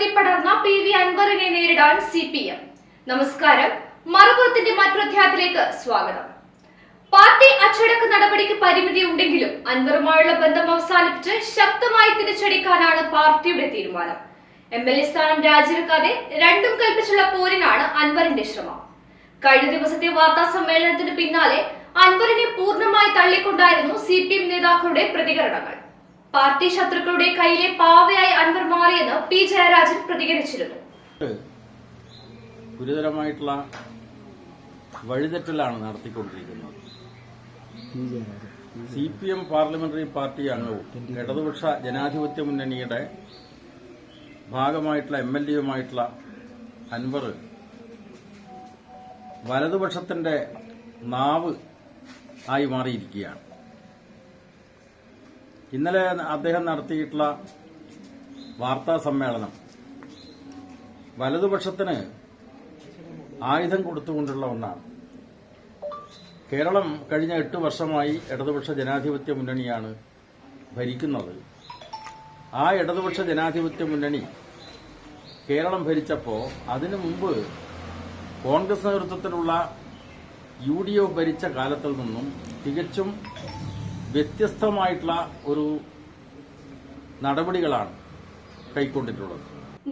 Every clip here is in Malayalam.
കത്തിപ്പടർന്ന പി വി അൻവറിനെ നേരിടാൻ സി പി എം. നമസ്കാരം. മറുപുറത്തിന്റെ മറ്റൊധ്യായത്തിലേക്ക് സ്വാഗതം. പാർട്ടി അച്ചടക്ക നടപടിക്ക് പരിമിതി ഉണ്ടെങ്കിലും അൻവറുമായുള്ള ബന്ധം അവസാനിപ്പിച്ച് ശക്തമായി തിരിച്ചടിക്കാനാണ് പാർട്ടിയുടെ തീരുമാനം. എം എൽ എ സ്ഥാനം രാജിവെക്കാതെ രണ്ടും കൽപ്പിച്ചുള്ള പോരിനാണ് അൻവറിന്റെ ശ്രമം. കഴിഞ്ഞ ദിവസത്തെ വാർത്താ സമ്മേളനത്തിന് പിന്നാലെ അൻവറിനെ പൂർണമായി തള്ളിക്കൊണ്ടായിരുന്നു സി പി എം നേതാക്കളുടെ പ്രതികരണങ്ങൾ. പാർട്ടി ശത്രുക്കളുടെ കയ്യിലെ പാവയായി അൻവർ മാറിയെന്ന് പി ജയരാജൻ പ്രതികരിച്ചിരുന്നു. ഗുരുതരമായിട്ടുള്ള വഴിതെറ്റലാണ് നടത്തിക്കൊണ്ടിരിക്കുന്നത്. C P M parliamentary party അംഗവും ഇടതുപക്ഷ ജനാധിപത്യ മുന്നണിയുടെ ഭാഗമായിട്ടുള്ള എം എൽ എയുമായിട്ടുള്ള അൻവർ വലതുപക്ഷത്തിന്റെ നാവ് ആയി മാറിയിരിക്കുകയാണ്. ഇന്നലെ അദ്ദേഹം നടത്തിയിട്ടുള്ള വാർത്താ സമ്മേളനം വലതുപക്ഷത്തിന് ആയുധം കൊടുത്തുകൊണ്ടുള്ള ഒന്നാണ്. കേരളം കഴിഞ്ഞ എട്ട് വർഷമായി ഇടതുപക്ഷ ജനാധിപത്യ മുന്നണിയാണ് ഭരിക്കുന്നത്. ആ ഇടതുപക്ഷ ജനാധിപത്യ മുന്നണി കേരളം ഭരിച്ചപ്പോൾ അതിനു മുമ്പ് കോൺഗ്രസ് നേതൃത്വത്തിലുള്ള യു ഡി എഫ് ഭരിച്ച കാലത്തിൽ നിന്നും തികച്ചും വ്യത്യസ്തമായിട്ടുള്ള ഒരു നടപടികളാണ് കൈക്കൊണ്ടിട്ടുള്ളത്.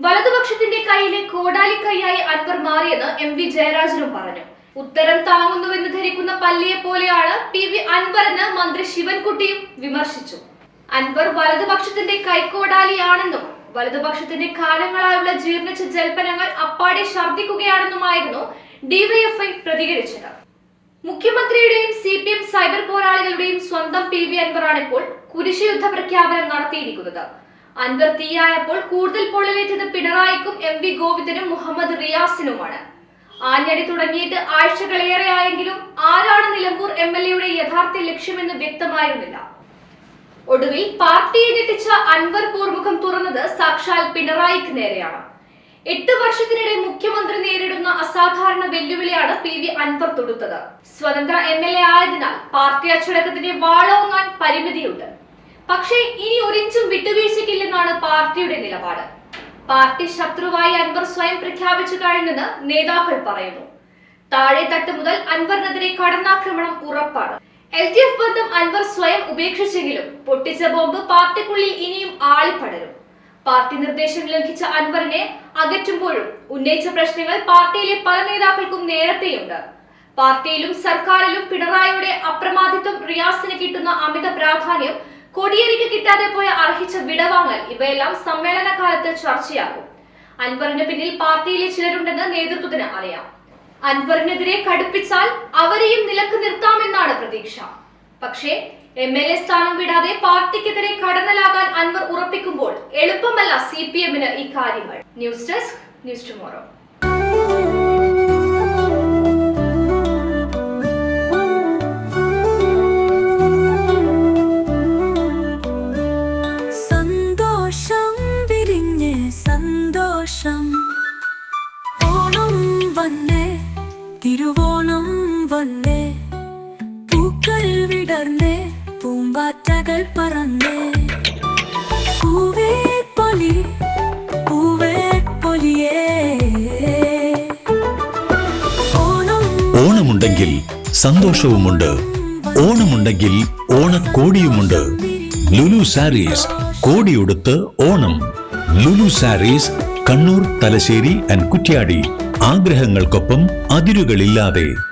വലതുപക്ഷത്തിന്റെ കയ്യിലെ കോടാലിക്കൈയായി അൻവർ മാറിയെന്ന് എം വി ജയരാജനും പറഞ്ഞു. ഉത്തരം താങ്ങുന്നുവെന്ന് ധരിക്കുന്ന പല്ലിയെ പോലെയാണ് പി വി അൻവറിന് മന്ത്രി ശിവൻകുട്ടിയും വിമർശിച്ചു. അൻവർ വലതുപക്ഷത്തിന്റെ കൈക്കോടാലിയാണെന്നും വലതുപക്ഷത്തിന്റെ കാലങ്ങളായുള്ള ജീർണിച്ച ജൽപ്പനങ്ങൾ അപ്പാടെ ഛർദ്ദിക്കുകയാണെന്നുമായിരുന്നു ഡിവൈഎഫ്ഐ പ്രതികരിച്ചത്. മുഖ്യമന്ത്രിയുടെയും സി പി എം സൈബർ പോരാളികളുടെയും സ്വന്തം പി വി അൻവറാണ് ഇപ്പോൾ കുരിശുയുദ്ധ പ്രഖ്യാപനം നടത്തിയിരിക്കുന്നത്. അൻവർ തീയായപ്പോൾ കൂടുതൽ പൊള്ളലേറ്റത് പിണറായിക്കും എം വി ഗോവിന്ദനും മുഹമ്മദ് റിയാസിനുമാണ്. ആഞ്ഞടി തുടങ്ങിയിട്ട് ആഴ്ചകളേറെ ആയെങ്കിലും ആരാണ് നിലമ്പൂർ എം എൽ എയുടെ യഥാർത്ഥ ലക്ഷ്യമെന്ന് വ്യക്തമായിരുന്നില്ല. ഒടുവിൽ പാർട്ടിയെ ഞെട്ടിച്ച അൻവർ പോർമുഖം തുറന്നത് സാക്ഷാൽ പിണറായിക്ക് നേരെയാണ്. എട്ട് വർഷത്തിനിടെ മുഖ്യമന്ത്രി നേരിടുന്ന അസാധാരണ വെല്ലുവിളിയാണ് പി വി അൻവർ തൊടുത്തത്. സ്വതന്ത്ര എം എൽ എ ആയതിനാൽ പാർട്ടി അച്ചടക്കത്തിന്റെ വാളോങ്ങാൻ പരിമിതിയുണ്ട്. പക്ഷേ ഇനി ഒരിഞ്ചും വിട്ടുവീഴ്ചയ്ക്കില്ലെന്നാണ് പാർട്ടിയുടെ നിലപാട്. പാർട്ടി ശത്രുവായി അൻവർ സ്വയം പ്രഖ്യാപിച്ചു കഴിഞ്ഞെന്ന് നേതാക്കൾ പറയുന്നു. താഴെ തട്ട് മുതൽ അൻവറിനെതിരെ കടന്നാക്രമണം ഉറപ്പാണ്. എൽ ഡി എഫ് ബന്ധം അൻവർ സ്വയം ഉപേക്ഷിച്ചെങ്കിലും പൊട്ടിച്ച ബോംബ് പാർട്ടിക്കുള്ളിൽ ഇനിയും ആളിപ്പടരും. പാർട്ടി നിർദ്ദേശം ലംഘിച്ച അൻവറിനെ അകറ്റുമ്പോഴും ഉന്നയിച്ച പ്രശ്നങ്ങൾ പാർട്ടിയിലെ പല നേതാക്കൾക്കും നേരത്തെയുണ്ട്. പാർട്ടിയിലും സർക്കാരിലും പിണറായിയുടെ അപ്രമാദിത്വം റിയാസിന് കിട്ടുന്ന അമിത പ്രാധാന്യം കൊടിയേരിക്ക് കിട്ടാതെ പോയ അർഹിച്ച വിടവാങ്ങൽ ഇവയെല്ലാം സമ്മേളന കാലത്ത് ചർച്ചയാകും. അൻവറിന് പിന്നിൽ പാർട്ടിയിലെ ചിലരുണ്ടെന്ന് നേതൃത്വത്തിന് അറിയാം. അൻവറിനെതിരെ കടുപ്പിച്ചാൽ അവരെയും നിലയ്ക്ക് നിർത്താമെന്നാണ് പ്രതീക്ഷ. പക്ഷേ എം എൽ എ സ്ഥാനം വിടാതെ പാർട്ടിക്കെതിരെ കടന്നലാകാൻ അൻവർ ഉറപ്പിക്കുമ്പോൾ എളുപ്പമല്ല സി പി എമ്മിന് ഇക്കാര്യങ്ങൾ news desk news tomorrow. Thiruvonam വന്നേ പൂക്കൾ വിടർന്നേ പൂമ്പാറ്റകൾ പറന്നേ. പൂവേ പൊലി പൂവേ പൊലിയേ. ഓണം ഓണമുണ്ടെങ്കിൽ സന്തോഷവുമുണ്ട്. ഓണമുണ്ടെങ്കിൽ ഓണക്കോടിയുമുണ്ട്. ലുലു സാരീസ് കോടിയുടുത്ത് Onam. Lulu Sarees Kannur Thalassery and Kuttiadi. ആഗ്രഹങ്ങൾക്കൊപ്പം അതിരുകളില്ലാതെ.